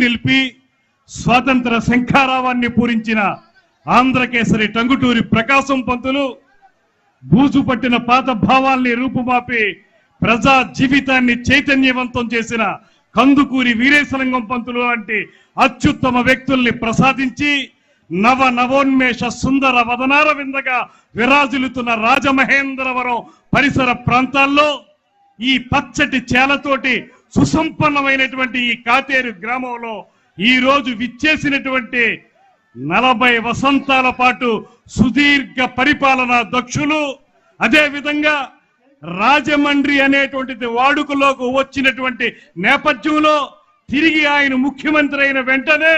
నిలిపి స్వాతంత్ర శంఖారావాన్ని పూరించిన ఆంధ్రకేసరి టంగుటూరి ప్రకాశం పంతులు బూజు పట్టిన పాత భావాల్ని రూపుమాపి ప్రజా జీవితాన్ని చైతన్యవంతం చేసిన కందుకూరి వీరేశలింగం పంతులు లాంటి అత్యుత్తమ వ్యక్తుల్ని ప్రసాదించి నవ నవోన్మేష సుందర వదనార విందగా విరాజిల్లుతున్న రాజమహేంద్రవరం పరిసర ప్రాంతాల్లో ఈ పచ్చటి చేలతోటి సుసంపన్నమైనటువంటి ఈ కాతేరు గ్రామంలో ఈ రోజు విచ్చేసినటువంటి నలభై వసంతాల పాటు సుదీర్ఘ పరిపాలన దక్షులు అదేవిధంగా రాజమండ్రి అనేటువంటిది వాడుకలోకి వచ్చినటువంటి నేపథ్యంలో తిరిగి ఆయన ముఖ్యమంత్రి అయిన వెంటనే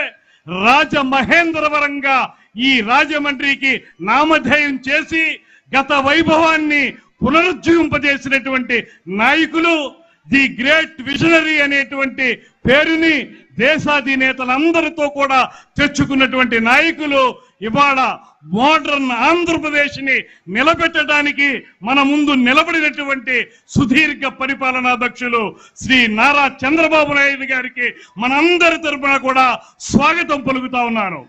రాజమహేంద్రవరంగా ఈ రాజమండ్రికి నామధేయం చేసి గత వైభవాన్ని పునరుజ్జీవింపజేసినటువంటి నాయకులు ది గ్రేట్ విజనరీ అనేటువంటి పేరుని దేశాధినేతలందరితో కూడా తెచ్చుకున్నటువంటి నాయకులు ఇవాళ మోడర్న్ ఆంధ్రప్రదేశ్ని నిలబెట్టడానికి మన ముందు నిలబడినటువంటి సుదీర్ఘ పరిపాలనాధ్యక్షులు శ్రీ నారా చంద్రబాబు నాయుడు గారికి మనందరి తరపున కూడా స్వాగతం పలుకుతా ఉన్నాను.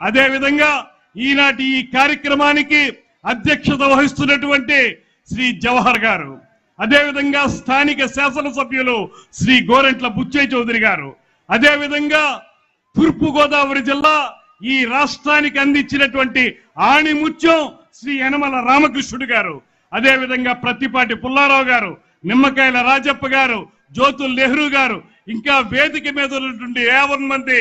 అదేవిధంగా ఈనాటి ఈ కార్యక్రమానికి అధ్యక్షత వహిస్తున్నటువంటి శ్రీ జవహర్ గారు. అదేవిధంగా స్థానిక శాసనసభ్యులు శ్రీ గోరెంట్ల బుచ్చయ్య చౌదరి గారు. అదేవిధంగా తూర్పుగోదావరి తూర్పు గోదావరి జిల్లా ఈ రాష్ట్రానికి అందించినటువంటి ఆణిముత్యం శ్రీ యనమల రామకృష్ణుడు గారు. అదేవిధంగా ప్రతిపాటి పుల్లారావు గారు నిమ్మకాయల రాజప్ప గారు జ్యోతుల్ నెహ్రూ గారు ఇంకా వేదిక మీద ఉన్నటువంటి యావన్ మంది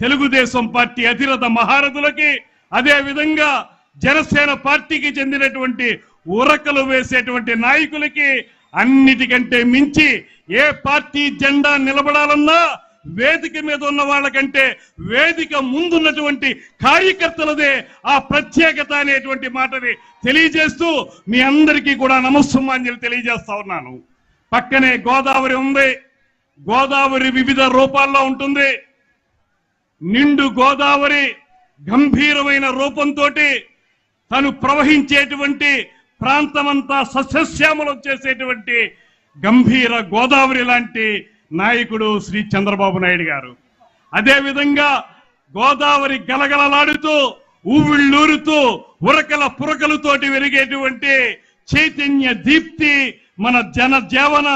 తెలుగుదేశం పార్టీ అధిరథ మహారథులకి అదేవిధంగా జనసేన పార్టీకి చెందినటువంటి ఉరకలు వేసేటువంటి నాయకులకి అన్నిటికంటే మించి ఏ పార్టీ జెండా నిలబడాలన్నా వేదిక మీద ఉన్న వాళ్ళకంటే వేదిక ముందున్నటువంటి కార్యకర్తలదే ఆ ప్రత్యేకత అనేటువంటి మాటని తెలియజేస్తూ మీ అందరికీ కూడా నమస్సుమాంజలి తెలియజేస్తా ఉన్నాను. పక్కనే గోదావరి ఉంది. గోదావరి వివిధ రూపాల్లో ఉంటుంది. నిండు గోదావరి గంభీరమైన రూపంతో తను ప్రవహించేటువంటి ప్రాంతమంతా సస్యశ్యామలం చేసేటువంటి గంభీర గోదావరి లాంటి నాయకుడు శ్రీ చంద్రబాబు నాయుడు గారు. అదేవిధంగా గోదావరి గలగలలాడుతూ ఊవిళ్ళూరుతూ ఉరకల పురకలతోటి వెలిగేటువంటి చైతన్య దీప్తి మన జన జీవన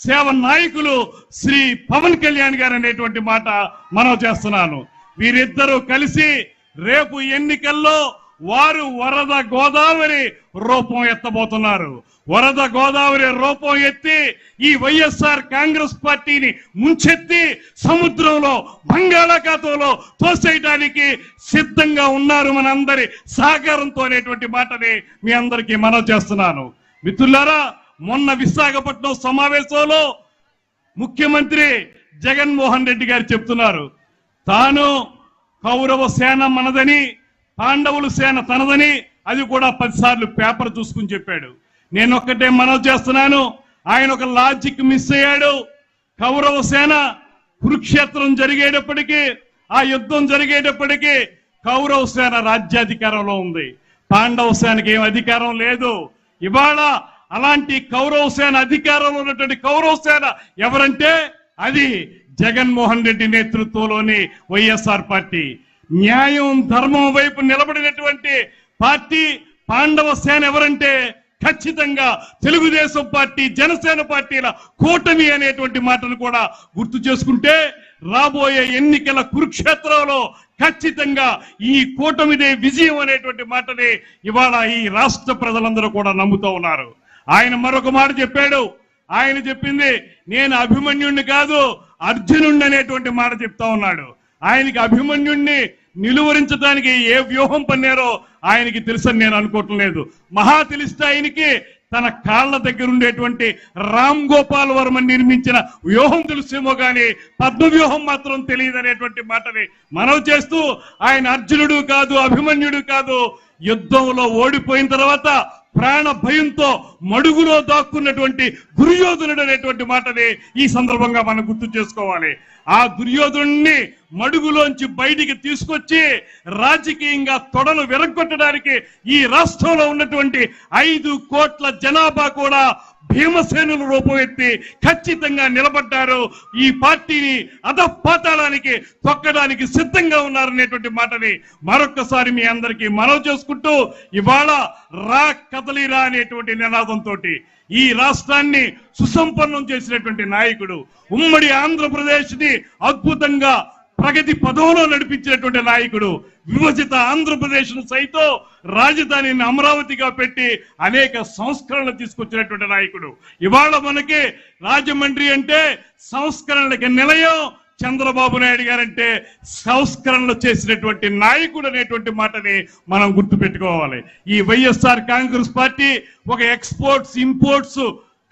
సేవ నాయకులు శ్రీ పవన్ కళ్యాణ్ గారు అనేటువంటి మాట మనం చేస్తున్నాను. వీరిద్దరూ కలిసి రేపు ఎన్నికల్లో వారు వరద గోదావరి రూపం ఎత్తబోతున్నారు. వరద గోదావరి రూపం ఎత్తి ఈ వైఎస్ఆర్ కాంగ్రెస్ పార్టీని ముంచెత్తి సముద్రంలో బంగాళాఖాతంలో తోసేయడానికి సిద్ధంగా ఉన్నారు మనందరి సహకారంతో అనేటువంటి మాటని మీ అందరికీ మనవి చేస్తున్నాను. మిత్రులారా మొన్న విశాఖపట్నం సమావేశంలో ముఖ్యమంత్రి జగన్మోహన్ రెడ్డి గారు చెప్తున్నారు తాను కౌరవ సేన మనదని పాండవుల సేన తనదని అది కూడా పదిసార్లు పేపర్ చూసుకుని చెప్పాడు. నేను ఒక్కటే మనవి చేస్తున్నాను. ఆయన ఒక లాజిక్ మిస్ అయ్యాడు. కౌరవ సేన కురుక్షేత్రం జరిగేటప్పటికీ ఆ యుద్ధం జరిగేటప్పటికీ కౌరవ సేన రాజ్యాధికారంలో ఉంది. పాండవ సేనకి ఏం అధికారం లేదు. ఇవాళ అలాంటి కౌరవ సేన అధికారంలో ఉన్నటువంటి కౌరవ సేన ఎవరంటే అది జగన్మోహన్ రెడ్డి నేతృత్వంలోని వైఎస్ఆర్ పార్టీ. న్యాయం ధర్మం వైపు నిలబడినటువంటి పార్టీ పాండవ సేన ఎవరంటే ఖచ్చితంగా తెలుగుదేశం పార్టీ జనసేన పార్టీల కూటమి అనేటువంటి మాటను కూడా గుర్తు చేసుకుంటే రాబోయే ఎన్నికల కురుక్షేత్రంలో ఖచ్చితంగా ఈ కూటమిదే విజయం అనేటువంటి మాటని ఇవాళ ఈ రాష్ట్ర ప్రజలందరూ కూడా నమ్ముతూ ఉన్నారు. ఆయన మరొక మాట చెప్పాడు. ఆయన చెప్పింది నేను అభిమన్యుణ్ణి కాదు అర్జునుణ్ణి అనేటువంటి మాట చెప్తా ఉన్నాడు. ఆయనకి అభిమన్యుణ్ణి నిలువరించడానికి ఏ వ్యూహం పన్నారో ఆయనకి తెలుసని నేను అనుకోవటం లేదు. మహా తెలిస్తే ఆయనకి తన కాళ్ళ దగ్గర ఉండేటువంటి రామ్ గోపాల్ వర్మ నిర్మించిన వ్యూహం తెలుసేమో కానీ పద్మ వ్యూహం మాత్రం తెలియదు అనేటువంటి మాటని మనవి చేస్తూ ఆయన అర్జునుడు కాదు అభిమన్యుడు కాదు యుద్ధంలో ఓడిపోయిన తర్వాత ప్రాణ భయంతో మడుగులో దాక్కున్నటువంటి దుర్యోధనుడు అనేటువంటి మాటని ఈ సందర్భంగా మనం గుర్తు చేసుకోవాలి. ఆ దుర్యోధనుడిని మడుగులోంచి బయటికి తీసుకొచ్చి రాజకీయంగా తొడలు విరగొట్టడానికి ఈ రాష్ట్రంలో ఉన్నటువంటి ఐదు కోట్ల జనాభా కూడా భీమసేనులు రూపమెత్తి ఖచ్చితంగా నిలబడ్డారు. ఈ పార్టీని అధపాతాళానికి తొక్కడానికి సిద్ధంగా ఉన్నారనేటువంటి మాటని మరొక్కసారి మీ అందరికీ మనవి చేసుకుంటూ ఇవాళ రా కదలిరా అనేటువంటి నినాదంతో ఈ రాష్ట్రాన్ని సుసంపన్నం చేసినటువంటి నాయకుడు ఉమ్మడి ఆంధ్రప్రదేశ్ని అద్భుతంగా ప్రగతి పదంలో నడిపించినటువంటి నాయకుడు విభజిత ఆంధ్రప్రదేశ్ను సైతం రాజధానిని అమరావతిగా పెట్టి అనేక సంస్కరణలు తీసుకొచ్చినటువంటి నాయకుడు. ఇవాళ మనకి రాజమండ్రి అంటే సంస్కరణలకి నిలయం చంద్రబాబు నాయుడు గారంటే సంస్కరణలు చేసినటువంటి నాయకుడు అనేటువంటి మాటని మనం గుర్తుపెట్టుకోవాలి. ఈ వైఎస్ఆర్ కాంగ్రెస్ పార్టీ ఒక ఎక్స్పోర్ట్స్ ఇంపోర్ట్స్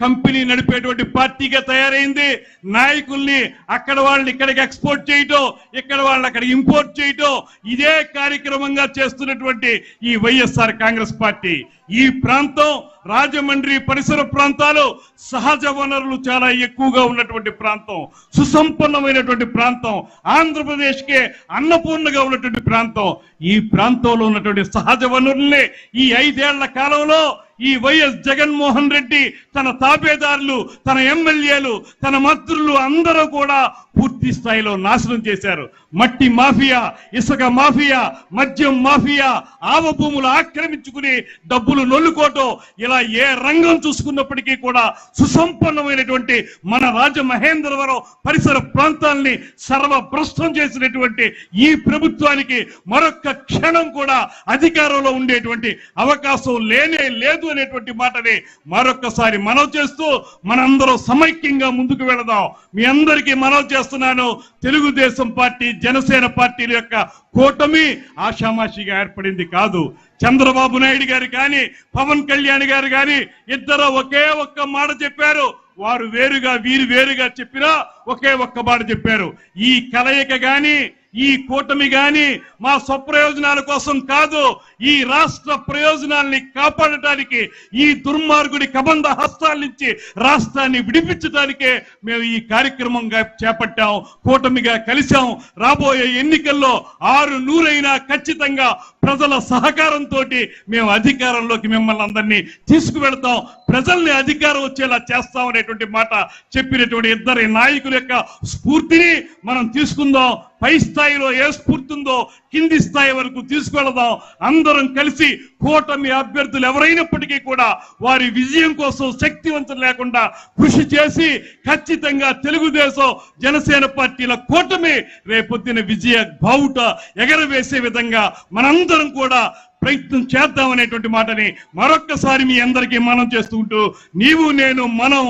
కంపెనీ నడిపేటువంటి పార్టీగా తయారైంది. నాయకుల్ని అక్కడ వాళ్ళని ఇక్కడికి ఎక్స్పోర్ట్ చేయటం ఇక్కడ వాళ్ళని అక్కడ ఇంపోర్ట్ చేయటం ఇదే కార్యక్రమంగా చేస్తున్నటువంటి ఈ వైఎస్ఆర్ కాంగ్రెస్ పార్టీ. ఈ ప్రాంతం రాజమండ్రి పరిసర ప్రాంతాలు సహజ వనరులు చాలా ఎక్కువగా ఉన్నటువంటి ప్రాంతం. సుసంపన్నమైనటువంటి ప్రాంతం. ఆంధ్రప్రదేశ్కే అన్నపూర్ణగా ఉన్నటువంటి ప్రాంతం. ఈ ప్రాంతంలో ఉన్నటువంటి సహజ వనరుల్ని ఈ ఐదేళ్ళ కాలంలో ఈ వైఎస్ జగన్మోహన్ రెడ్డి తన తాపేదారులు తన ఎమ్మెల్యేలు తన మంత్రులు అందరూ కూడా పూర్తి స్థాయిలో నాశనం చేశారు. మట్టి మాఫియా ఇసుక మాఫియా మద్యం మాఫియా ఆవ భూములు ఆక్రమించుకుని డబ్బులు నొల్లుకోవటం ఇలా ఏ రంగం చూసుకున్నప్పటికీ కూడా సుసంపన్నమైనటువంటి మన రాజ మహేంద్రవరం పరిసర ప్రాంతాల్ని సర్వభ్రష్టం చేసినటువంటి ఈ ప్రభుత్వానికి మరొక్క క్షణం కూడా అధికారంలో ఉండేటువంటి అవకాశం లేనే లేదు అనేటువంటి మాటని మరొక్కసారి మనవి చేస్తూ మనందరం సమైక్యంగా ముందుకు వెళదాం. మీ అందరికీ మనవి చేస్తున్నాను. తెలుగుదేశం పార్టీ జనసేన పార్టీల యొక్క కూటమి ఆషామాషిగా ఏర్పడింది కాదు. చంద్రబాబు నాయుడు గారు కానీ పవన్ కళ్యాణ్ గారు కానీ ఇద్దరు ఒకే ఒక్క మాట చెప్పారు. వారు వేరుగా వీరు వేరుగా చెప్పినా ఒకే ఒక్క మాట చెప్పారు. ఈ కలయిక కానీ ఈ కూటమి గాని మా స్వప్రయోజనాల కోసం కాదు ఈ రాష్ట్ర ప్రయోజనాల్ని కాపాడటానికి ఈ దుర్మార్గుడి కబంధ హస్తాల నుంచి రాష్ట్రాన్ని విడిపించడానికే మేము ఈ కార్యక్రమంగా చేపట్టాం కూటమిగా కలిశాం. రాబోయే ఎన్నికల్లో ఆరు నూరైనా ఖచ్చితంగా ప్రజల సహకారంతో మేము అధికారంలోకి మిమ్మల్ని అందరినీ తీసుకువెళ్తాం. ప్రజల్ని అధికారం వచ్చేలా చేస్తాం అనేటువంటి మాట చెప్పినటువంటి ఇద్దరి నాయకుల యొక్క స్ఫూర్తిని మనం తీసుకుందాం. పై స్థాయిలో ఏ స్ఫూర్తి ఉందో కింది స్థాయి వరకు తీసుకెళదాం అందరం కలిసి కూటమి అభ్యర్థులు ఎవరైనప్పటికీ కూడా వారి విజయం కోసం శక్తివంతం లేకుండా కృషి చేసి ఖచ్చితంగా తెలుగుదేశం జనసేన పార్టీల కూటమి రేపొద్దున విజయ బావుట ఎగరవేసే విధంగా మనందరం కూడా ప్రయత్నం చేద్దాం అనేటువంటి మాటని మరొక్కసారి మీ అందరికీ మనం చేస్తుంటూ నీవు నేను మనం